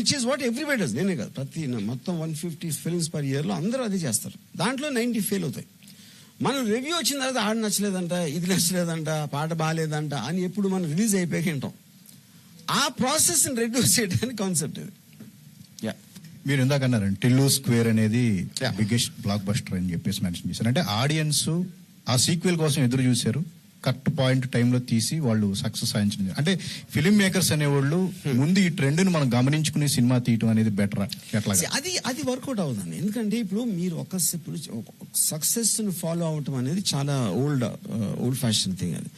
Which is what everybody does నేనే కాదు. ప్రతి మొత్తం వన్ ఫిఫ్టీ ఫిల్మ్స్ పర్ ఇయర్లో అందరూ అదే చేస్తారు. దాంట్లో నైంటీ ఫెయిల్ అవుతాయి. మనం రివ్యూ వచ్చిన తర్వాత ఆడ నచ్చలేదంట ఇది నచ్చలేదంట పాట బాగాలేదంట అని ఎప్పుడు మనం రిలీజ్ అయిపోయాక వింటాం. ఆ ప్రాసెస్ రెడ్యూస్ చేయడానికి కాన్సెప్ట్ ఇది. యా మీరు ఇందాక అన్నారండి టిల్లు స్క్వేర్ అనేది. బిగ్గెస్ట్ బ్లాక్ బస్టర్ అని చెప్పేసి మెన్షన్ చేశారు. అంటే ఆడియన్స్ ఆ సీక్వెల్ కోసం ఎదురు చూశారు. కరెక్ట్ పాయింట్ టైంలో తీసి వాళ్ళు సక్సెస్ సాధించింది అంటే ఫిలిం మేకర్స్ అనేవాళ్ళు ముందు ఈ ట్రెండ్ని మనం గమనించుకుని సినిమా తీయటం అనేది బెటర్ అది అది వర్కౌట్ అవుతుంది. ఎందుకంటే ఇప్పుడు మీరు ఒక ఇప్పుడు సక్సెస్ని ఫాలో అవటం అనేది చాలా ఓల్డ్ ఓల్డ్ ఫ్యాషన్ థింగ్ అది.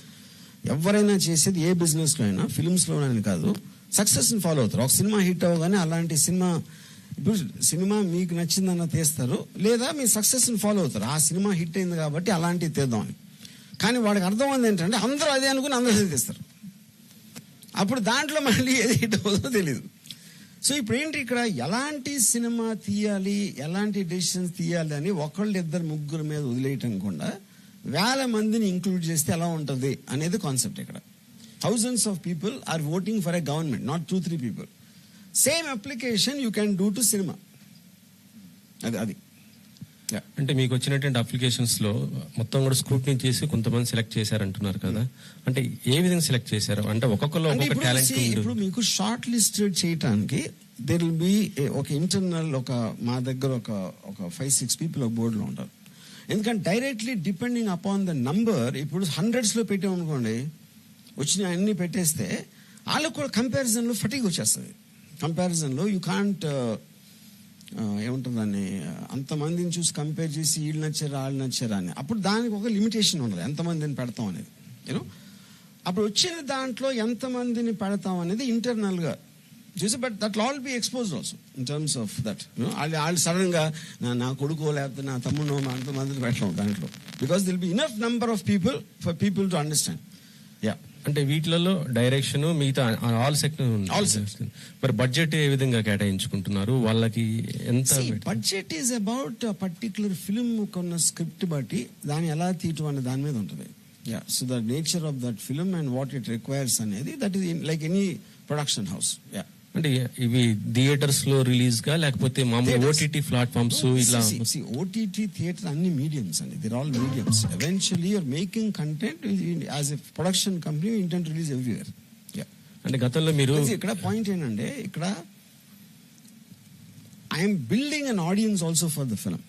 ఎవరైనా చేసేది ఏ బిజినెస్లో అయినా ఫిల్మ్స్లో అని కాదు సక్సెస్ని ఫాలో అవుతారు. ఒక సినిమా హిట్ అవ్వగానే అలాంటి సినిమా ఇప్పుడు సినిమా మీకు నచ్చిందన్న తీస్తారు లేదా మీ సక్సెస్ని ఫాలో అవుతారు. ఆ సినిమా హిట్ అయింది కాబట్టి అలాంటివి తీద్దామని కానీ వాడికి అర్థమైంది ఏంటంటే అందరూ అదే అనుకుని అందరూ చదివిస్తారు తీస్తారు అప్పుడు దాంట్లో మళ్ళీ ఏది హిట్ అవుతుందో తెలియదు సో ఇప్పుడు ఏంటి ఇక్కడ? ఎలాంటి సినిమా తీయాలి ఎలాంటి డెసిషన్స్ తీయాలి అని ఒకళ్ళు ఇద్దరు ముగ్గురు మీద వదిలేయటం కూడా వేల మందిని ఇంక్లూడ్ చేస్తే ఎలా ఉంటుంది అనేది కాన్సెప్ట్ ఇక్కడ. Thousands of people are voting for a government not two three people same application you can do to cinema అది అది. అంటే మీకు వచ్చినటువంటి అప్లికేషన్స్లో మొత్తం కూడా స్క్రూటినీ చేసి కొంతమంది సెలెక్ట్ చేశారంటున్నారు కదా. అంటే ఏ విధంగా సెలెక్ట్ చేశారు? అంటే ఒక్కొక్కరు ఒక్కొక్క ఇప్పుడు టాలెంట్ see, ఇప్పుడు మీకు షార్ట్ లిస్టెడ్ చేయటానికి దెర్ విల్ బి ఒక ఇంటర్నల్ ఒక మా దగ్గర ఒక ఒక ఫైవ్ సిక్స్ పీపుల్ ఒక బోర్డులో ఉంటారు. ఎందుకంటే directly depending upon the number ఇప్పుడు హండ్రెడ్స్లో పెట్టామనుకోండి వచ్చిన అన్ని పెట్టేస్తే వాళ్ళకు కూడా కంపారిజన్లో ఫటిక్ వచ్చేస్తుంది. కంపారిజన్లో యూ కాంట్ ఏముంటుంది దాన్ని అంతమందిని చూసి కంపేర్ చేసి వీళ్ళు నచ్చారా వాళ్ళు నచ్చారా అని. అప్పుడు దానికి ఒక లిమిటేషన్ ఉండదు ఎంతమందిని పెడతాం అనేది. యూనో అప్పుడు వచ్చిన దాంట్లో ఎంతమందిని పెడతాం అనేది ఇంటర్నల్గా చూసి but that all be expose also in terms of that వాళ్ళు వాళ్ళు సడన్గా నా నా కొడుకు లేకపోతే నా తమ్ముడు అంతమందిని పెట్టడం దాంట్లో. Because there'll be enough number of people for people to understand yeah అంటే వీటిలలో డైరెక్షన్ మిగతా ఆల్ All sector. మరి బడ్జెట్ ఏ విధంగా కేటాయించుకుంటున్నారు? వాళ్ళకి ఎంత budget is about particular film కొన్న స్క్రిప్ట్ బట్టి దాన్ని ఎలా తీయటం అనే దాని మీద ఉంటుంది. Yeah so the nature of that film and what it requires అనేది that is like any production house yeah అంటే ఇవి థియేటర్స్లో రిలీజ్గా లేకపోతే మామూలు. ఓటీటీ ప్లాట్ఫామ్స్ ఇట్లా ఓటీటీ థియేటర్ అన్ని మీడియంస్ అండి. There all mediums eventually you're making content as a production company intent release everywhere అంటే గతంలో మీరు ఇక్కడ పాయింట్ ఏంటంటే ఇక్కడ I'm building an audience also for the film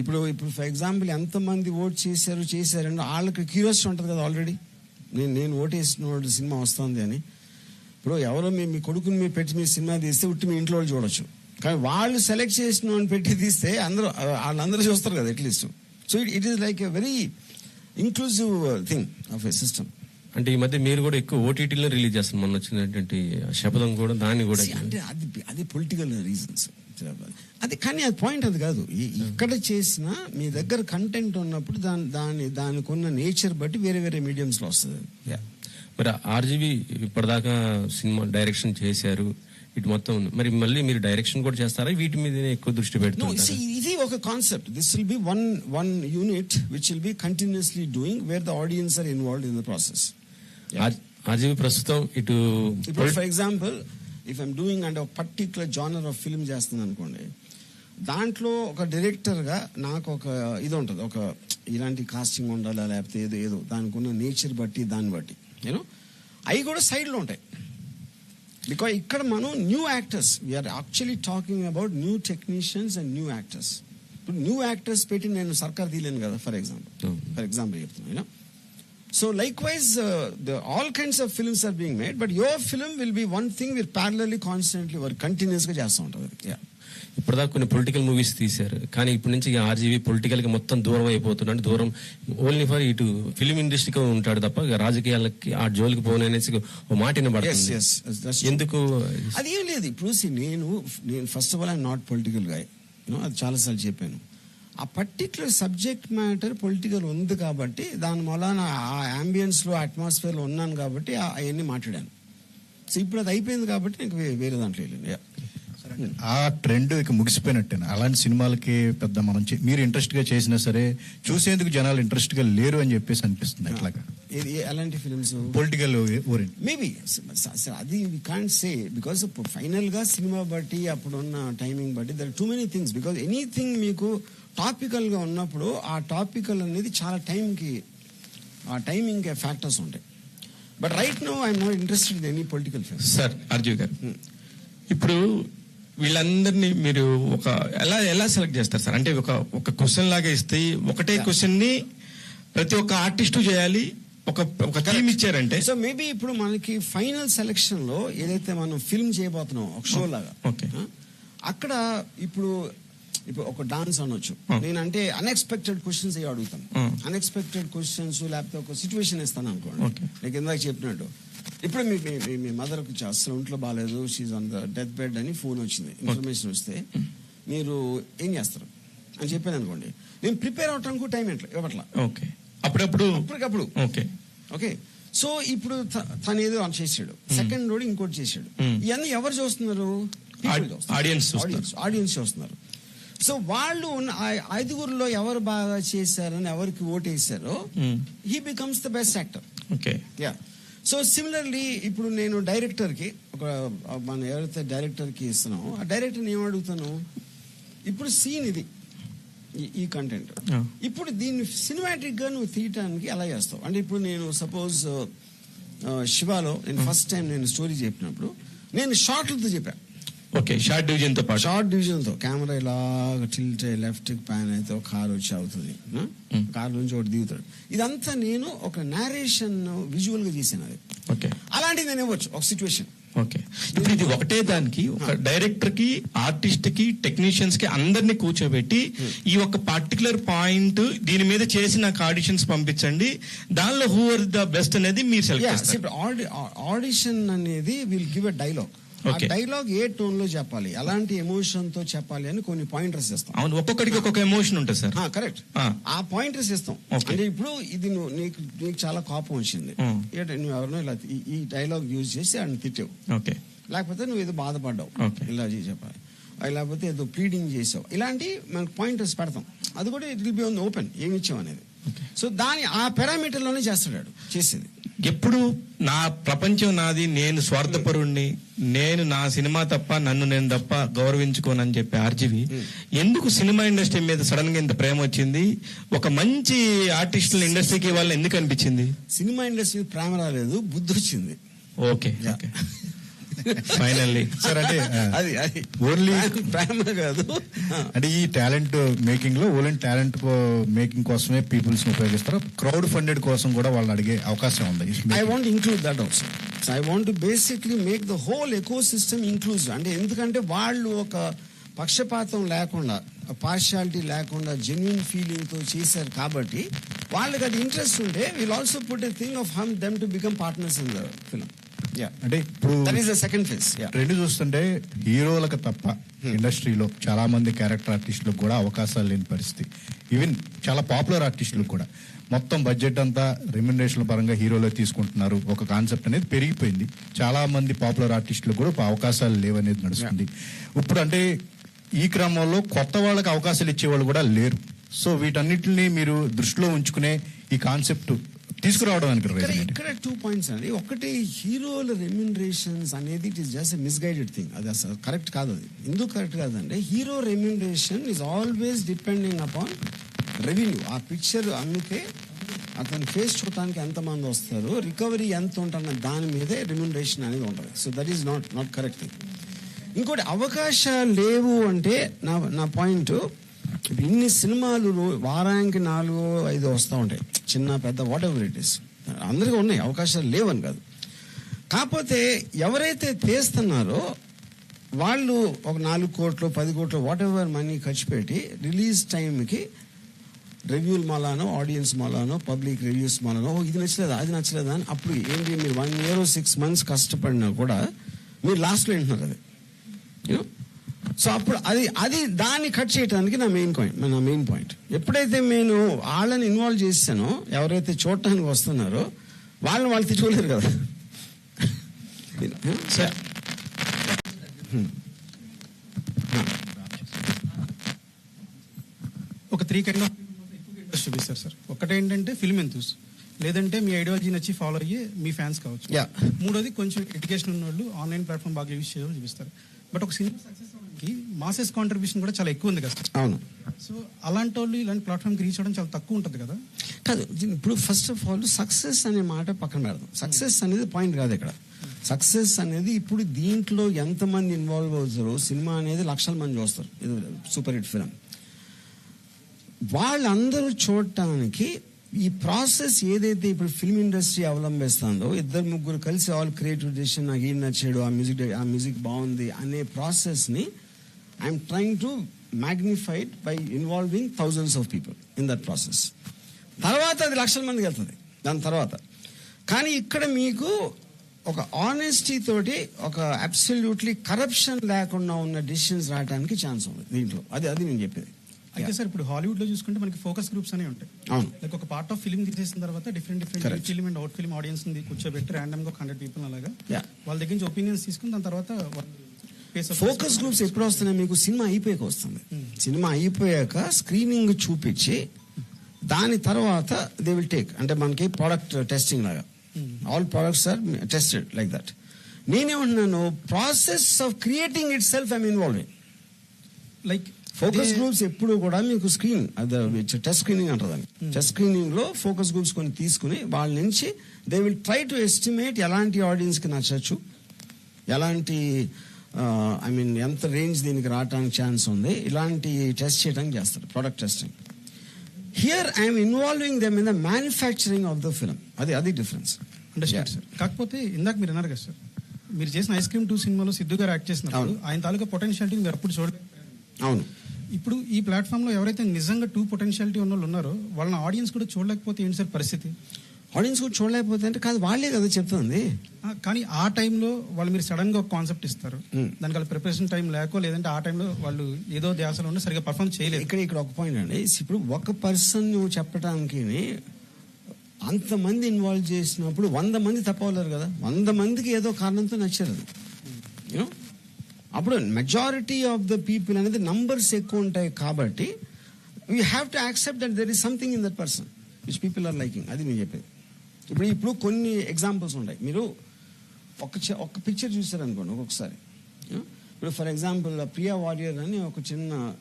ఇప్పుడు ఇప్పుడు ఫర్ ఎగ్జాంపుల్ ఎంతమంది ఓట్ చేశారు చేశారంటే వాళ్ళకి క్యూరియాసిటీ ఉంటుంది కదా ఆల్రెడీ నేను నేను ఓటేసిన సినిమా వస్తుంది అని. ఇప్పుడు ఎవరో మీ మీ కొడుకుని మీరు పెట్టి మీ సినిమా తీస్తే ఉట్టి మీ ఇంట్లో వాళ్ళు చూడొచ్చు. కానీ వాళ్ళు సెలెక్ట్ చేసిన వాడిని పెట్టి తీస్తే అందరూ వాళ్ళందరూ చూస్తారు కదా at least. So it it is like a very inclusive thing of a system అంటే ఈ మధ్య మీరు కూడా ఎక్కువ ఓటీటీలో రిలీజ్ చేస్తారు మొన్న వచ్చినటువంటి శపథం కూడా దాన్ని కూడా అంటే అది అది పొలిటికల్ రీజన్స్ అది కానీ అది పాయింట్ అది కాదు. ఇక్కడ చేసిన మీ దగ్గర కంటెంట్ ఉన్నప్పుడు దాని దాని దానికి ఉన్న నేచర్ బట్టి వేరే వేరే మీడియంస్లో వస్తుంది. మరి ఆర్జీవి ఇప్పటిదాకా సినిమా డైరెక్షన్ చేశారు. ఇటు మొత్తం. మరి మళ్ళీ మీరు డైరెక్షన్ కూడా చేస్తారా? వీటి మీద ఎక్కువ దృష్టి see, ఇది ఒక concept this will be one one unit which will be continuously doing where the audience are involved in the process RGV ప్రస్తుతం ఇటు ఇప్పుడు for example if I'm doing అంటే ఒక పర్టికులర్ జానర్ ఆఫ్ ఫిల్మ్ చేస్తున్నాను అనుకోండి దాంట్లో ఒక డైరెక్టర్గా నాకు ఒక ఇది ఉంటుంది. ఒక ఇలాంటి కాస్టింగ్ ఉండాలా లేకపోతే ఏదో ఏదో దానికి ఉన్న నేచర్ బట్టి దాన్ని బట్టి. యూనో అవి కూడా side లో ఉంటాయి. బికాజ్ ఇక్కడ మనం new actors we're actually talking about new technicians and new actors ఇప్పుడు న్యూ యాక్టర్స్ పెట్టి నేను సర్కార్ తీయలేను కదా ఫర్ ఎగ్జాంపుల్. ఫర్ ఎగ్జాంపుల్ చెప్తున్నాను so likewise all kinds of films are being made but your film will be one thing with parallelly constantly work కంటిన్యూస్గా చేస్తూ ఉంటుంది. Yeah. ఇప్పటిదాకా కొన్ని పొలిటికల్ మూవీస్ తీశారు. కానీ ఇప్పటి నుంచి ఆర్జీవి పొలిటికల్గా మొత్తం దూరం అయిపోతున్నాడు దూరం ఓన్లీ ఫర్ ఇటు ఫిలిం ఇండస్ట్రీకి ఉంటాడు తప్ప రాజకీయాలకి ఆ జోలికి పోను అనేసి ఒక మాట వినబడుతుంది. True. ఎందుకు? అదేం లేదు. ఇప్పుడు నేను నేను first of all I'm not political guy అది చాలాసార్లు చెప్పాను. ఆ పర్టికులర్ సబ్జెక్ట్ మ్యాటర్ పొలిటికల్ ఉంది కాబట్టి దాని మూలాన ఆ అంబియన్స్లో అట్మాస్ఫియర్లో ఉన్నాను కాబట్టి అవన్నీ మాట్లాడాను. సో ఇప్పుడు అది అయిపోయింది కాబట్టి నాకు వే- వేరే దాంట్లో Yeah. ఆ ట్రెండ్ ఇక ముగిసిపోయినట్టేనా? అలాంటి సినిమాలకి పెద్ద మనం చే- మీరు ఇంట్రెస్ట్గా చేసినా సరే చూసేందుకు జనాలు ఇంట్రెస్ట్గా లేరు అని చెప్పేసి అనిపిస్తుంది ఎట్లాగా ఎలాంటి ఫిల్మ్స్ పొలిటికల్ ఓరియంట్. మేబీ అది వి కాంట్ సే బికాస్ ఫైనల్గా సినిమా బట్టి అప్పుడున్న టైమింగ్ బట్టి there too many things because anything మీకు టాపికల్గా ఉన్నప్పుడు ఆ టాపికల్ అనేది చాలా టైంకి ఆ టైమింగ్ ఫ్యాక్టర్స్ ఉంటాయి. But right now I'm not interested in any political film sir Arjun garu. ఇప్పుడు వీళ్ళందరినీ మీరు ఒక ఎలా ఎలా సెలెక్ట్ చేస్తారు సార్? అంటే ఒక ఒక క్వశ్చన్ లాగా ఇస్తే ఒకటే క్వశ్చన్ని ప్రతి ఒక్క ఆర్టిస్టు చేయాలి ఒక ఒక థీమ్ ఇచ్చారంటే. సో మేబీ ఇప్పుడు మనకి ఫైనల్ సెలెక్షన్లో ఏదైతే మనం ఫిల్మ్ చేయబోతున్నాం ఒక షో లాగా. ఆ, అక్కడ ఇప్పుడు ఇప్పుడు ఒక డాన్స్ అనొచ్చు. Hmm. నేనంటే అన్ఎక్స్పెక్టెడ్ క్వశ్చన్స్ ఏ అడుగుతాను. Hmm. అన్ఎక్స్పెక్టెడ్ క్వశ్చన్స్ లేకపోతే ఒక సిచ్యువేషన్ ఇస్తాను అనుకోండి. నీకు ఇందాక చెప్పినట్టు. ఇప్పుడు మీ మీ- మదర్కి అసలు ఒంట్లో బాగాలేదు she's on the death bed అని ఫోన్ వచ్చింది. ఇన్ఫర్మేషన్ వస్తే మీరు ఏం చేస్తారు? అని చెప్పాను అనుకోండి. నేను ప్రిపేర్ అవటానికి టైం ఎట్లా ఇవ్వట్లా ఓకే అప్పుడప్పుడు? అప్పటికప్పుడు. ఓకే ఓకే సో ఇప్పుడు తను ఏదో చేసాడు సెకండ్ రోడ్ ఇంకోటి Hmm. ఇవన్నీ ఎవరు చూస్తున్నారు? చూస్తున్నారు. ఆడియన్స్ చూస్తున్నారు. సో వాళ్ళు ఉన్న ఐదుగురులో ఎవరు బాగా చేశారని ఎవరికి ఓటేసారో Hmm. He becomes the best actor okay yeah so similarly ఇప్పుడు నేను డైరెక్టర్కి ఒక మనం ఎవరైతే డైరెక్టర్కి ఇస్తున్నామో ఆ డైరెక్టర్ ఏం అడుగుతాను? ఇప్పుడు సీన్ ఇది. ఈ- కంటెంట్ ఆ. ఇప్పుడు దీన్ని సినిమాటిక్గా నువ్వు తీయటానికి ఎలా చేస్తావు? అంటే ఇప్పుడు నేను సపోజ్ శివాలో నేను ఫస్ట్ టైం నేను స్టోరీ చెప్పినప్పుడు నేను షార్ట్లతో చెప్పాను ఓకే షార్ట్ డివిజన్తో పాటు. షార్ట్ డివిజన్తో కెమెరా ఇలాగ టిల్ట్ లెఫ్ట్ ప్యాన్ అయితే ఒక కార్ వచ్చి అవుతుంది కార్ నుంచి ఒకటి దిగుతాడు. ఇదంతా నేను ఒక నేరేషన్ విజువల్గా చేశాను అది. ఓకే అలాంటిది నేను ఇవ్వచ్చు ఒక సిచ్యువేషన్ ఓకే ఇప్పుడు ఇది ఒకటే దానికి ఒక డైరెక్టర్కి ఆర్టిస్ట్కి టెక్నీషియన్స్కి అందరినీ కూర్చోబెట్టి ఈ ఒక పర్టికులర్ పాయింట్ దీని మీద చేసి నాకు ఆడిషన్స్ పంపించండి. దానిలో హూ ఆర్ ద బెస్ట్ అనేది మీరు సెలెక్ట్ చేస్తారు. ఆడిషన్ అనేది విల్ గివ్ ఎ డైలాగ్ ఆ. డైలాగ్ ఏ టోన్లో చెప్పాలి? ఎలాంటి ఎమోషన్తో చెప్పాలి అని కొన్ని పాయింటర్స్ ఇస్తాం. అవును ఒక్కొక్కడికి ఒక్కొక్క ఎమోషన్ ఉంటుంది సార్. కరెక్ట్ ఆ. పాయింటర్స్ ఇస్తాం. అంటే ఇప్పుడు ఇది నువ్వు నీకు నీకు చాలా కోపం వచ్చింది. నువ్వు ఎవరినో ఇలా ఈ- డైలాగ్ యూజ్ చేసి ఆయన తిట్టావు. ఓకే లేకపోతే నువ్వు ఏదో బాధపడ్డావు. ఇలా చెప్పాలి. లేకపోతే ఏదో ప్లీడింగ్ చేసావు. ఇలాంటి మనకు పాయింటర్స్ పెడతాం. అది కూడా it will be on open ఏమి ఇచ్చాం అనేది. సో దాని ఆ పారామీటర్లోనే చేస్తాడు చేసేది. ఎప్పుడు నా ప్రపంచం నాది నేను స్వార్థపరుణ్ణి నేను నా సినిమా తప్ప నన్ను నేను తప్ప గౌరవించుకోనని చెప్పి ఆర్జీవి. ఎందుకు సినిమా ఇండస్ట్రీ మీద సడన్గా ఇంత ప్రేమ వచ్చింది? ఒక మంచి ఆర్టిస్టుల ఇండస్ట్రీకి వాళ్ళ ఎందుకు అనిపించింది? సినిమా ఇండస్ట్రీ ప్రేమ రాలేదు బుద్ధి వచ్చింది. Okay okay. ఫైనల్లీ సార్ అంటే అది అది. ఓన్లీ ప్రేమ కాదు. అంటే ఈ టాలెంట్ మేకింగ్లో ఓన్లీ టాలెంట్ మేకింగ్ కోసమే పీపుల్స్ ఉపయోగిస్తారు? క్రౌడ్ ఫండెడ్ కోసం కూడా వాళ్ళని అడిగే అవకాశం ఉంది. I want include that also so I want basically make the whole ecosystem inclusive అంటే ఎందుకంటే వాళ్ళు ఒక పక్షపాతం లేకుండా పార్షాలిటీ లేకుండా జెన్యున్ ఫీలింగ్తో చేశారు కాబట్టి వాళ్ళకి అది ఇంట్రెస్ట్ ఉంటే will also put a thing of hmm them to become partners in the film అంటే ఇప్పుడు సెకండ్ ఫేజ్ ట్రెండ్ చూస్తుంటే హీరోలకు తప్ప ఇండస్ట్రీలో చాలా మంది క్యారెక్టర్ ఆర్టిస్టులకు కూడా అవకాశాలు లేని పరిస్థితి. ఈవెన్ చాలా పాపులర్ ఆర్టిస్టులకు కూడా. మొత్తం బడ్జెట్ అంతా రెమ్యునరేషన్ పరంగా హీరోలే తీసుకుంటున్నారు. ఒక కాన్సెప్ట్ అనేది పెరిగిపోయింది. చాలా మంది పాపులర్ ఆర్టిస్టులకు కూడా అవకాశాలు లేవనేది నడుస్తుంది. ఇప్పుడు అంటే ఈ క్రమంలో కొత్త వాళ్ళకి అవకాశాలు ఇచ్చేవాళ్ళు కూడా లేరు. సో వీటన్నిటిని మీరు దృష్టిలో ఉంచుకునే ఈ కాన్సెప్ట్ తీసుకురావడానికి ఇక్కడ టూ పాయింట్స్ అండి. ఒకటి హీరోల రెమ్యునరేషన్స్ అనేది it is just misguided thing అది అసలు కరెక్ట్ కాదు అది. ఎందుకు కరెక్ట్ కాదంటే hero remuneration is always depending upon revenue ఆ పిక్చర్ అందుకే అతని ఫేస్ చూడటానికి ఎంతమంది వస్తారు రికవరీ ఎంత ఉంటున్న దాని మీదే రెమ్యునరేషన్ అనేది ఉంటుంది. So that is not not correct thing ఇంకోటి అవకాశాలు లేవు అంటే నా నా పాయింట్ ఇప్పుడు ఇన్ని సినిమాలు వారానికి నాలుగు ఐదు వస్తూ ఉంటాయి. చిన్న పెద్ద వాట్ ఎవర్ ఇట్ ఇస్ అందరికీ ఉన్నాయి అవకాశాలు లేవని కాదు. కాకపోతే ఎవరైతే తీస్తున్నారో వాళ్ళు ఒక నాలుగు కోట్లు పది కోట్లు వాట్ ఎవర్ మనీ ఖర్చు పెట్టి రిలీజ్ టైంకి రివ్యూలు మాలానో ఆడియన్స్ మాలానో పబ్లిక్ రివ్యూస్ మాలానో ఇది నచ్చలేదా అది నచ్చలేదా అని అప్పుడు ఏంటి మీరు వన్ ఇయర్ సిక్స్ మంత్స్ కష్టపడినా కూడా మీరు లాస్ట్లో వింటున్నారు అది. యూనో సో అప్పుడు అది అది దాన్ని కట్ చేయడానికి నా మెయిన్ పాయింట్ నా మెయిన్ పాయింట్ ఎప్పుడైతే నేను వాళ్ళని ఇన్వాల్వ్ చేశానో ఎవరైతే చూడటానికి వస్తున్నారో వాళ్ళని వాళ్ళు తిట్టుకోలేరు కదా. సార్ ఒక త్రీ కైండ్ ఆఫ్ తీస్తారు సార్ ఒకటేంటంటే ఫిల్మ్ ఎంతూస్ లేదంటే మీ ఐడియాలజీ నచ్చి ఫాలో అయ్యి మీ ఫ్యాన్స్ కావచ్చు. యా మూడోది కొంచెం ఎడ్యుకేషన్ ఉన్న వాళ్ళు ఆన్లైన్ ప్లాట్ఫామ్ బాగా యూజ్ చేయాలని చూపిస్తారు. బట్ ఒక సినిమా సక్సెస్ అవ్వడానికి మాసెస్ కాంట్రిబ్యూషన్ కూడా చాలా ఎక్కువ ఉంది కదా. అవును. సో అలాంటి వాళ్ళు ఇలాంటి ప్లాట్ఫామ్కి రీచ్ అవ్వడం చాలా తక్కువ ఉంటుంది కదా? కాదు ఇప్పుడు ఫస్ట్ ఆఫ్ ఆల్ సక్సెస్ అనే మాట పక్కన పెడదాం. సక్సెస్ అనేది పాయింట్ కాదు ఇక్కడ. సక్సెస్ అనేది ఇప్పుడు దీంట్లో ఎంతమంది ఇన్వాల్వ్ అవుతారో సినిమా అనేది లక్షల మంది చూస్తారు. ఇది సూపర్ హిట్ ఫిలిం వాళ్ళందరూ చూడటానికి ఈ ప్రాసెస్ ఏదైతే ఇప్పుడు ఫిల్మ్ ఇండస్ట్రీ అవలంబిస్తుందో ఇద్దరు ముగ్గురు కలిసి ఆల్ క్రియేటివ్ డెసిషన్ నాకు ఏం నచ్చాడు ఆ మ్యూజిక్ ఆ మ్యూజిక్ బాగుంది అనే ప్రాసెస్ని I'm trying to magnified by involving thousands of people in that process తర్వాత అది లక్షల మందికి వెళ్తుంది. దాని తర్వాత. కానీ ఇక్కడ మీకు ఒక ఆనెస్టీ తోటి ఒక అబ్సల్యూట్లీ కరప్షన్ లేకుండా ఉన్న డిసిషన్స్ రావడానికి ఛాన్స్ ఉంది దీంట్లో. అది అది నేను చెప్పేది. అయితే సార్ ఇప్పుడు హాలీవుడ్లో చూసుకుంటే మనకి ఫోకస్ గ్రూప్స్ అనేవి ఉంటాయి. అవును. లైక్ ఒక పార్ట్ ఆఫ్ ఫిల్మ్ తీసేసిన తర్వాత different different. Film and out film audience కూర్చోబెట్టి ర్యాండమ్గా హండ్రెడ్ పీపుల్ అలాగా. వాళ్ళ దగ్గర నుంచి ఒపీనియన్స్ తీసుకుని దాని తర్వాత ఫోకస్ గ్రూప్స్ ఎప్పుడు వస్తున్నాయి మీకు సినిమా అయిపోయాక వస్తుంది. సినిమా అయిపోయాక స్క్రీనింగ్ చూపించి దాని తర్వాత దే విల్ టేక్ అంటే మనకి ప్రోడక్ట్ టెస్టింగ్ లాగా. All products are tested like that నేనేమంటున్నాను process of creating itself I'm involving like focus groups ఎప్పుడు కూడా మీకు స్క్రీన్ టెస్ట్ స్క్రీనింగ్ అంటారు టెస్ట్ స్క్రీనింగ్లో ఫోకస్ గ్రూప్స్ కొన్ని తీసుకుని వాళ్ళ నుంచి they will try to estimate ఎలాంటి ఆడియన్స్కి నచ్చచ్చు. ఎలాంటి ఐ మీన్ ఎంత రేంజ్ దీనికి రావడానికి ఛాన్స్ ఉంది? ఇలాంటి టెస్ట్ చేయడానికి చేస్తారు product testing here I'm involving them in the manufacturing of the film అది అది డిఫరెన్స్ అండర్స్టాండ్ సార్ కాకపోతే ఇందాక మీరు అన్నారు కదా సార్ మీరు చేసిన ఐస్ క్రీమ్ టూ సినిమాలో సిద్ధు గారు యాక్ట్ చేసినప్పుడు. ఆయన తాలూకా పొటెన్షియాలిటీ మీరు అప్పుడు చూడ అవును. ఇప్పుడు ఈ ప్లాట్ఫామ్లో ఎవరైతే నిజంగా టూ పొటెన్షియాలిటీ ఉన్న వాళ్ళు ఉన్నారో వాళ్ళని ఆడియన్స్ కూడా చూడలేకపోతే ఏంటి సార్ పరిస్థితి? ఆడియన్స్ కూడా చూడలేకపోతే అంటే కాదు వాళ్ళే కదా చెప్తుంది. కానీ ఆ టైంలో వాళ్ళు మీరు సడన్గా ఒక కాన్సెప్ట్ ఇస్తారు. దానికి వాళ్ళ ప్రిపరేషన్ టైం లేకో లేదంటే ఆ టైంలో వాళ్ళు ఏదో ధ్యాసలో ఉండి సరిగా పర్ఫామ్ చేయలేదు. ఇక్కడ ఇక్కడ ఒక పాయింట్ అండి. ఇప్పుడు ఒక పర్సన్ నువ్వు చెప్పడానికి అంతమంది ఇన్వాల్వ్ చేసినప్పుడు వంద మంది తప్పవలేరు కదా. వంద మందికి ఏదో కారణంతో నచ్చారు అది యూనో అప్పుడు మెజారిటీ ఆఫ్ ద పీపుల్ అనేది నంబర్స్ ఎక్కువ ఉంటాయి కాబట్టి we have to accept that there is something in that person which people are liking అది నేను చెప్పేది. ఇప్పుడు ఇప్పుడు కొన్ని ఎగ్జాంపుల్స్ ఉంటాయి మీరు ఒక చ- ఒక పిక్చర్ చూసారనుకోండి ఒక్కొక్కసారి. ఇప్పుడు ఫర్ ఎగ్జాంపుల్ ప్రియా వారియర్ అని ఒక చిన్న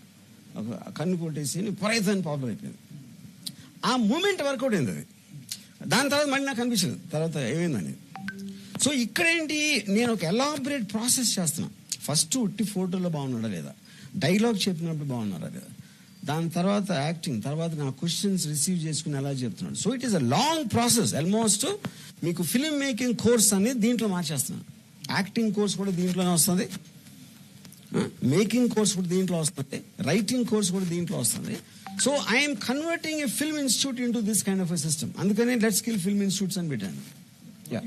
ఒక కన్ను కొట్టేసి పొరైతన్ పాపులర్ అయిపోయింది. ఆ మూమెంట్ వర్కౌట్ అయింది అది. దాని తర్వాత మళ్ళీ నాకు అనిపించలేదు. తర్వాత ఏమైందని? సో ఇక్కడేంటి నేను ఒక ఎలాబరేట్ ప్రాసెస్ చేస్తున్నా. ఫస్ట్ ఉట్టి ఫోటోలో బాగున్నాడా లేదా? డైలాగ్ చెప్పినప్పుడు బాగున్నారా లేదా? దాని తర్వాత యాక్టింగ్ తర్వాత నా క్వశ్చన్స్ రిసీవ్ చేసుకుని ఎలా చెప్తున్నాడు. So it is a long process almost మీకు ఫిల్మ్ మేకింగ్ కోర్స్ అనేది దీంట్లో మార్చేస్తున్నాను. యాక్టింగ్ కోర్స్ కూడా దీంట్లోనే వస్తుంది. మేకింగ్ కోర్స్ కూడా దీంట్లో వస్తుంది. రైటింగ్ కోర్స్ కూడా దీంట్లో వస్తుంది. So I'm converting a film institute into this kind of a system అందుకని లెట్ స్కిల్ ఫిల్మ్ ఇన్స్టిట్యూట్స్ అని పెట్టాను. యా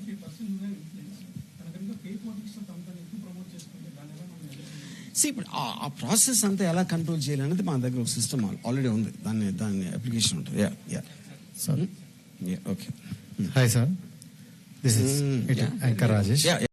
See, ఇప్పుడు ఆ- ప్రాసెస్ అంతా ఎలా కంట్రోల్ చేయాలనేది మా దగ్గర ఒక సిస్టమ్ ఆల్రెడీ ఉంది. దాన్ని దాన్ని అప్లికేషన్ ఉంటుంది. Yeah yeah sir yeah okay hi sir this is. Anchor Rajesh